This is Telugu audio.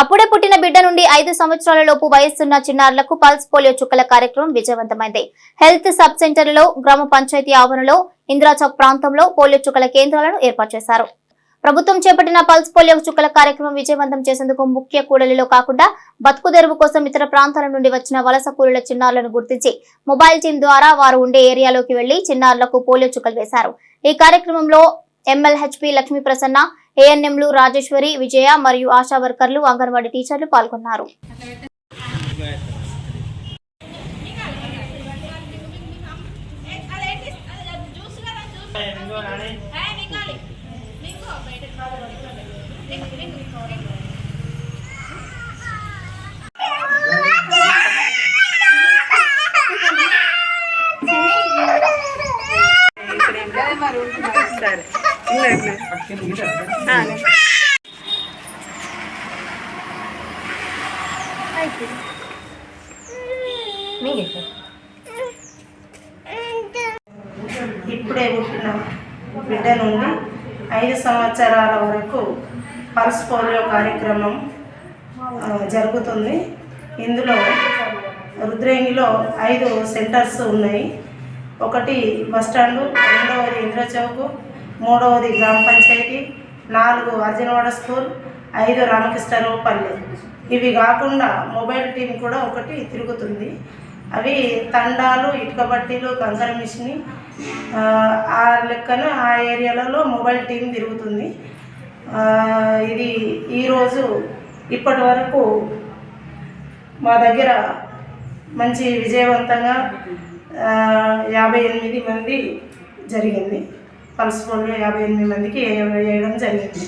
అప్పుడే పుట్టిన బిడ్డ నుండి ఐదు సంవత్సరాల లోపు వయస్సున్న చిన్నారులకు పల్స్ పోలియో చుక్కల కార్యక్రమం విజయవంతమైంది. హెల్త్ సబ్ సెంటర్లో గ్రామ పంచాయతీ ఆవరణలో ఇందిరాచౌక్ ప్రాంతంలో పోలియో చుక్కల కేంద్రాలను ఏర్పాటు చేశారు. ప్రభుత్వం చేపట్టిన పల్స్ పోలియో చుక్కల కార్యక్రమం విజయవంతం చేసేందుకు ముఖ్య కూడలిలో కాకుండా బతుకు తెరువు కోసం ఇతర ప్రాంతాల నుండి వచ్చిన వలస కూలీల చిన్నారులను గుర్తించి మొబైల్ టీం ద్వారా వారు ఉండే ఏరియాలోకి వెళ్ళి చిన్నారులకు పోలియో చుక్కలు వేశారు. ఈ కార్యక్రమంలో ఎంఎల్హెచ్పి లక్ష్మీ ప్రసన్న ఏఎన్ఎంలు రాజేశ్వరి విజయ మరియు ఆశా వర్కర్లు అంగన్వాడీ టీచర్లు పాల్గొన్నారు సరే ఇప్పుడే పుట్టిన బిడ్డ నుండి ఐదు సంవత్సరాల వరకు పల్స్ పోలియో కార్యక్రమం జరుగుతుంది. ఇందులో రుద్రేణిలో ఐదు సెంటర్స్ ఉన్నాయి. ఒకటి బస్టాండు రెండవది ఇంద్రచౌక్ మూడవది గ్రామ పంచాయతీ నాలుగు అర్జునవాడ స్కూల్ ఐదు రామకృష్ణరావు పల్లె ఇవి కాకుండా మొబైల్ టీం కూడా ఒకటి తిరుగుతుంది. అవి తండాలు ఇటుక బట్టీలు కంకర మిషన్ ఆ, లెక్కన ఆ ఏరియాలలో మొబైల్ టీం తిరుగుతుంది. ఇది ఈరోజు ఇప్పటి వరకు మా దగ్గర మంచి విజయవంతంగా యాభై ఎనిమిది మంది జరిగింది. పల్స్ పోలియో యాభై ఎనిమిది మందికి వేయడం జరిగింది.